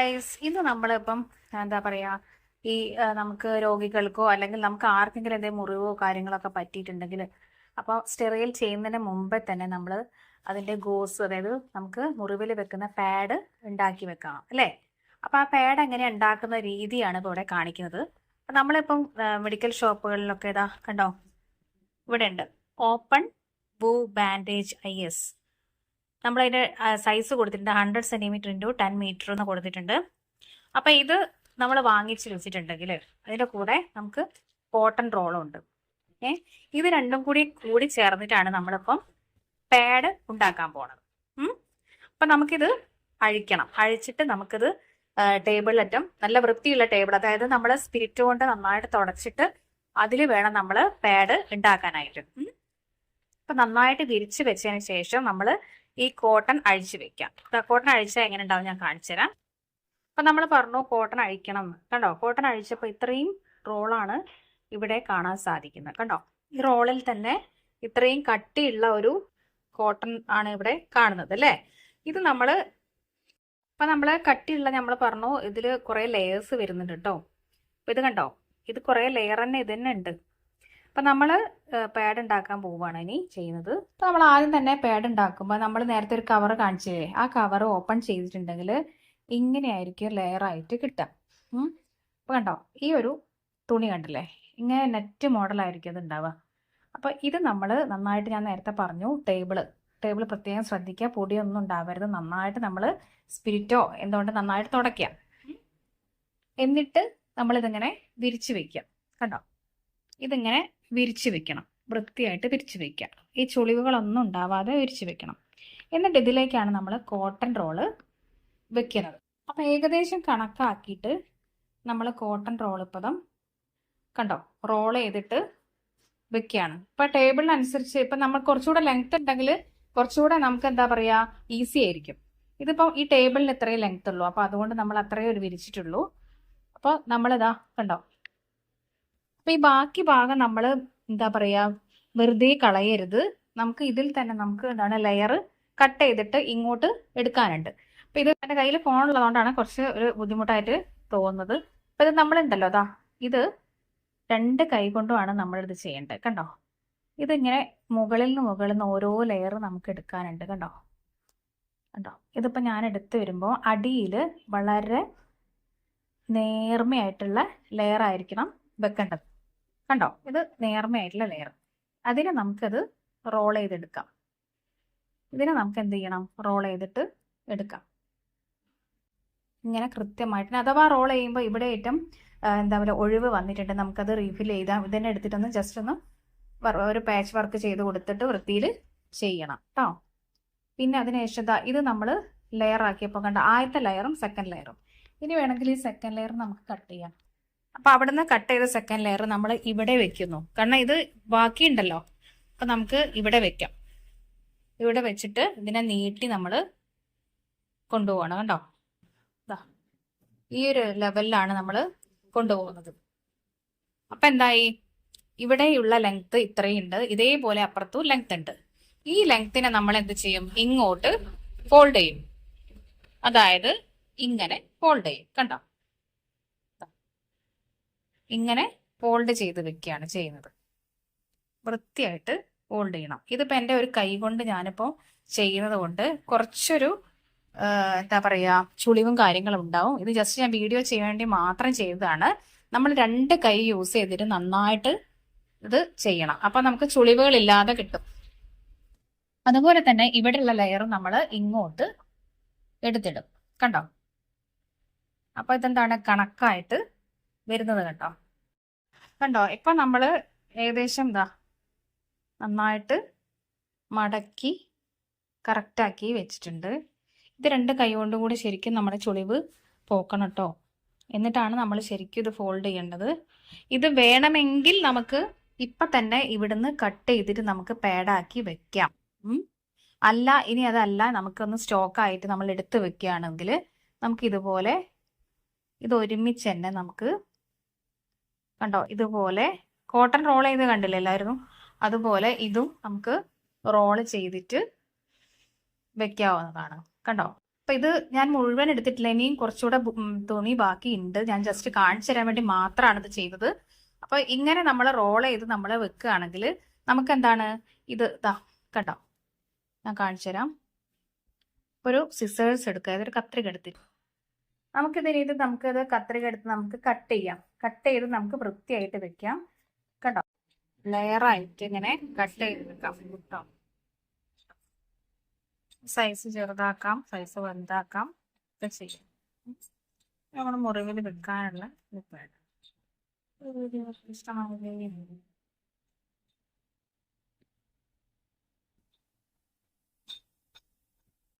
Guys ഇന്ന് നമ്മളിപ്പം എന്താ പറയാ ഈ നമുക്ക് രോഗികൾക്കോ അല്ലെങ്കിൽ നമുക്ക് ആർക്കെങ്കിലും എന്തെങ്കിലും മുറിവോ കാര്യങ്ങളൊക്കെ പറ്റിയിട്ടുണ്ടെങ്കിൽ അപ്പോൾ സ്റ്റെറിൽ ചെയ്യുന്നതിന് മുമ്പേ തന്നെ നമ്മൾ അതിന്റെ ഗോസ് അതായത് നമുക്ക് മുറിവിൽ വെക്കുന്ന പാഡ് ഉണ്ടാക്കി വെക്കാം അല്ലേ? അപ്പോൾ ആ പാഡ് എങ്ങനെ ഉണ്ടാക്കുന്ന രീതിയാണ് ഇവിടെ കാണിക്കുന്നത്. നമ്മളിപ്പം മെഡിക്കൽ ഷോപ്പുകളിലൊക്കെ ഇതാ കണ്ടോ? ഇവിടെ ഉണ്ട്. ഓപ്പൺ ബൂ ബാൻഡേജ് ഐ എസ്. നമ്മളതിന്റെ സൈസ് കൊടുത്തിട്ടുണ്ട്. Hundred centimetre into ten metre എന്ന് കൊടുത്തിട്ടുണ്ട്. അപ്പം ഇത് നമ്മൾ വാങ്ങിച്ച് വെച്ചിട്ടുണ്ടെങ്കിൽ അതിന്റെ കൂടെ നമുക്ക് കോട്ടൺ റോളും ഉണ്ട്. ഏ ഇത് രണ്ടും കൂടി കൂടി ചേർന്നിട്ടാണ് നമ്മളിപ്പം പാഡ് ഉണ്ടാക്കാൻ പോണത്. അപ്പം നമുക്കിത് അഴിക്കണം. അഴിച്ചിട്ട് നമുക്കിത് ടേബിളിലറ്റം നല്ല വൃത്തിയുള്ള ടേബിൾ അതായത് നമ്മൾ സ്പിരിറ്റ് കൊണ്ട് നന്നായിട്ട് തുടച്ചിട്ട് അതിൽ വേണം നമ്മൾ പാഡ് ഉണ്ടാക്കാനായിട്ട്. അപ്പം നന്നായിട്ട് വിരിച്ച് വെച്ചതിന് ശേഷം നമ്മൾ ഈ കോട്ടൺ അഴിച്ചു വെക്കാം. കോട്ടൺ അഴിച്ചാൽ എങ്ങനെ ഉണ്ടാവും ഞാൻ കാണിച്ചുതരാം അപ്പം നമ്മൾ പറഞ്ഞു കോട്ടൺ അഴിക്കണം. കണ്ടോ? കോട്ടൺ അഴിച്ചപ്പോൾ ഇത്രയും റോളാണ് ഇവിടെ കാണാൻ സാധിക്കുന്നത്. കണ്ടോ? ഈ റോളിൽ തന്നെ ഇത്രയും കട്ടിയുള്ള ഒരു കോട്ടൺ ആണ് ഇവിടെ കാണുന്നത് അല്ലേ? ഇത് നമ്മൾ ഇപ്പൊ നമ്മൾ കട്ടിയുള്ള നമ്മൾ പറഞ്ഞു ഇതിൽ കുറേ ലെയേഴ്സ് വരുന്നുണ്ട് കേട്ടോ ഇത് കണ്ടോ? ഇത് കുറേ ലെയർ തന്നെ ഇത് തന്നെ ഉണ്ട്. അപ്പം നമ്മൾ പാഡ് ഉണ്ടാക്കാൻ പോവുകയാണ് ഇനി ചെയ്യുന്നത്. അപ്പം നമ്മൾ ആദ്യം തന്നെ പാഡ് ഉണ്ടാക്കുമ്പോൾ നമ്മൾ നേരത്തെ ഒരു കവർ കാണിച്ചില്ലേ? ആ കവർ ഓപ്പൺ ചെയ്തിട്ടുണ്ടെങ്കിൽ ഇങ്ങനെയായിരിക്കും ലെയർ ആയിട്ട് കിട്ടുക. അപ്പം കണ്ടോ ഈ ഒരു തുണി കണ്ടില്ലേ? ഇങ്ങനെ നെറ്റ് മോഡലായിരിക്കും അത് ഉണ്ടാവുക അപ്പോൾ ഇത് നമ്മൾ നന്നായിട്ട് ഞാൻ നേരത്തെ പറഞ്ഞു ടേബിൾ ടേബിൾ പ്രത്യേകം ശ്രദ്ധിക്കുക. പൊടിയൊന്നും ഉണ്ടാവരുത്. നന്നായിട്ട് നമ്മൾ സ്പിരിറ്റോ എന്തുകൊണ്ട് നന്നായിട്ട് തുടയ്ക്കുക. എന്നിട്ട് നമ്മളിതിങ്ങനെ വിരിച്ച് വെക്കുക. കണ്ടോ? ഇതിങ്ങനെ വിരിച്ച് വെക്കണം. വൃത്തിയായിട്ട് വിരിച്ചു വെക്കുക. ഈ ചുളിവുകളൊന്നും ഉണ്ടാവാതെ വിരിച്ചു വെക്കണം. എന്നിട്ട് ഇതിലേക്കാണ് നമ്മൾ കോട്ടൺ റോൾ വെക്കുന്നത്. അപ്പം ഏകദേശം കണക്കാക്കിയിട്ട് നമ്മൾ കോട്ടൺ റോൾ ഇപ്പം കണ്ടോ? റോൾ ചെയ്തിട്ട് വെക്കുകയാണ്. ഇപ്പം ടേബിളിനനുസരിച്ച് ഇപ്പം നമ്മൾ കുറച്ചുകൂടെ ലെങ്ത് ഉണ്ടെങ്കിൽ കുറച്ചുകൂടെ നമുക്ക് എന്താ പറയുക ഈസി ആയിരിക്കും. ഇതിപ്പം ഈ ടേബിളിന് ഇത്രയും ലെങ്ത് ഉള്ളൂ. അപ്പോൾ അതുകൊണ്ട് നമ്മൾ അത്രയും ഒരു വിരിച്ചിട്ടുള്ളൂ. അപ്പോൾ നമ്മളിതാ കണ്ടോ അപ്പം ഈ ബാക്കി ഭാഗം നമ്മൾ എന്താ പറയാ വെറുതെ കളയരുത്. നമുക്ക് ഇതിൽ തന്നെ നമുക്ക് എന്താണ് ലെയർ കട്ട് ചെയ്തിട്ട് ഇങ്ങോട്ട് എടുക്കാനുണ്ട്. അപ്പം ഇത് എന്റെ കയ്യിൽ ഫോൺ ഉള്ളതുകൊണ്ടാണ് കുറച്ച് ഒരു ബുദ്ധിമുട്ടായിട്ട് തോന്നുന്നത്. അപ്പം ഇത് നമ്മളുണ്ടല്ലോ അതാ ഇത് രണ്ട് കൈ കൊണ്ടുമാണ് ഇത് ചെയ്യേണ്ടത് കണ്ടോ? ഇതിങ്ങനെ മുകളിൽ നിന്ന് മുകളിൽ നിന്ന് ഓരോ ലെയർ നമുക്ക് എടുക്കാനുണ്ട് കണ്ടോ? കണ്ടോ? ഇതിപ്പോൾ ഞാൻ എടുത്തു വരുമ്പോൾ അടിയിൽ വളരെ നേർമയായിട്ടുള്ള ലെയർ ആയിരിക്കണം വെക്കേണ്ടത്. കണ്ടോ? ഇത് നേർമയായിട്ടുള്ള ലെയർ അതിനെ നമുക്കത് റോൾ ചെയ്തെടുക്കാം. ഇതിനെ നമുക്ക് എന്ത് ചെയ്യണം റോൾ ചെയ്തിട്ട് എടുക്കാം. ഇങ്ങനെ കൃത്യമായിട്ട് അഥവാ റോൾ ചെയ്യുമ്പോൾ ഇവിടെ ഏറ്റവും എന്താ പറയുക ഒഴിവ് വന്നിട്ടുണ്ട്. നമുക്കത് റീഫിൽ ചെയ്താൽ ഇതന്നെ എടുത്തിട്ടൊന്ന് ജസ്റ്റ് ഒന്ന് ഒരു പാച്ച് വർക്ക് ചെയ്ത് കൊടുത്തിട്ട് വൃത്തിയിൽ ചെയ്യണം കേട്ടോ പിന്നെ അതിനുശേഷം ഇത് നമ്മൾ ലെയർ ആക്കിയപ്പോൾ കണ്ട? ആദ്യത്തെ ലെയറും സെക്കൻഡ് ലെയറും ഇനി വേണമെങ്കിൽ ഈ സെക്കൻഡ് ലെയർ നമുക്ക് കട്ട് ചെയ്യാം. അപ്പോൾ അവിടുന്ന് കട്ട് ചെയ്ത സെക്കൻഡ് ലെയർ നമ്മൾ ഇവിടെ വെക്കുന്നു. കാരണം ഇത് ബാക്കിയുണ്ടല്ലോ. അപ്പം നമുക്ക് ഇവിടെ വെക്കാം. ഇവിടെ വെച്ചിട്ട് ഇതിനെ നീട്ടി നമ്മൾ കൊണ്ടുപോകണം കണ്ടോ? ഈ ഒരു ലെവലിലാണ് നമ്മൾ കൊണ്ടുപോകുന്നത്. അപ്പം എന്തായി? ഇവിടെയുള്ള ലെങ്ത് ഇത്രയുണ്ട്. ഇതേപോലെ അപ്പുറത്തും ലെങ്ത് ഉണ്ട്. ഈ ലെങ്ത്തിനെ നമ്മൾ എന്ത് ചെയ്യും? ഇങ്ങോട്ട് ഫോൾഡ് ചെയ്യും. അതായത് ഇങ്ങനെ ഫോൾഡ് ചെയ്യും. കണ്ടോ. ഇങ്ങനെ ഫോൾഡ് ചെയ്ത് വെക്കുകയാണ് ചെയ്യുന്നത്. വൃത്തിയായിട്ട് ഫോൾഡ് ചെയ്യണം. ഇതിപ്പോൾ എന്റെ ഒരു കൈ കൊണ്ട് ഞാനിപ്പോൾ ചെയ്യുന്നത് കൊണ്ട് കുറച്ചൊരു എന്താ പറയുക ചുളിവും കാര്യങ്ങളും ഉണ്ടാവും. ഇത് ജസ്റ്റ് ഞാൻ വീഡിയോ ചെയ്യാൻ വേണ്ടി മാത്രം ചെയ്തതാണ്. നമ്മൾ രണ്ട് കൈ യൂസ് ചെയ്തിട്ട് നന്നായിട്ട് ഇത് ചെയ്യണം. അപ്പൊ നമുക്ക് ചുളിവുകളില്ലാതെ കിട്ടും. അതുപോലെ തന്നെ ഇവിടെയുള്ള ലെയർ നമ്മൾ ഇങ്ങോട്ട് എടുത്തിടും. കണ്ടോ? അപ്പൊ ഇതെന്താണ്? കണക്കായിട്ട് വരുന്നത് കേട്ടോ. കണ്ടോ? ഇപ്പൊ നമ്മൾ ഏകദേശം ഇതാ നന്നായിട്ട് മടക്കി കറക്റ്റാക്കി വെച്ചിട്ടുണ്ട്. ഇത് രണ്ട് കൈ കൊണ്ടും കൂടി ശരിക്കും നമ്മുടെ ചുളിവ് പോക്കണം കേട്ടോ. എന്നിട്ടാണ് നമ്മൾ ശരിക്കും ഇത് ഫോൾഡ് ചെയ്യേണ്ടത്. ഇത് വേണമെങ്കിൽ നമുക്ക് ഇപ്പൊ തന്നെ ഇവിടുന്ന് കട്ട് ചെയ്തിട്ട് നമുക്ക് പാഡാക്കി വെക്കാം. അല്ല ഇനി അതല്ല നമുക്കൊന്ന് സ്റ്റോക്ക് ആയിട്ട് നമ്മൾ എടുത്ത് വെക്കുകയാണെങ്കിൽ നമുക്ക് ഇതുപോലെ ഇത് ഒരുമിച്ച് തന്നെ നമുക്ക് കണ്ടോ? ഇതുപോലെ കോട്ടൺ റോൾ ചെയ്ത് കണ്ടില്ല എല്ലാവരും? അതുപോലെ ഇതും നമുക്ക് റോൾ ചെയ്തിട്ട് വെക്കാവുന്നതാണ്. കണ്ടോ? അപ്പൊ ഇത് ഞാൻ മുഴുവൻ എടുത്തിട്ടില്ല. ഇനിയും കുറച്ചുകൂടെ തുണി ബാക്കിയുണ്ട്. ഞാൻ ജസ്റ്റ് കാണിച്ചു തരാൻ വേണ്ടി മാത്രമാണ് ഇത് ചെയ്തത്. അപ്പൊ ഇങ്ങനെ നമ്മൾ റോൾ ചെയ്ത് നമ്മൾ വെക്കുകയാണെങ്കിൽ നമുക്ക് എന്താണ്? ഇത് ഇതാ കണ്ടോ? ഞാൻ കാണിച്ചു തരാം. ഒരു സിസേഴ്സ് എടുക്കുക. അതൊരു കത്രിക എടുത്തിട്ട്. നമുക്കിതിന് രീതി നമുക്കത് കത്രിക എടുത്ത് നമുക്ക് കട്ട് ചെയ്യാം. കട്ട് ചെയ്ത് നമുക്ക് വൃത്തിയായിട്ട് വെക്കാം. കണ്ടോ? ലെയറായിട്ട് ഇങ്ങനെ കട്ട് ചെയ്ത് വെക്കാം. കേട്ടോ? സൈസ് ചെറുതാക്കാം സൈസ് വലുതാക്കാം. ഒക്കെ ചെയ്യാം. നമ്മൾ മുറിവിൽ വെക്കാനുള്ള ഇഷ്ടമാവുകയും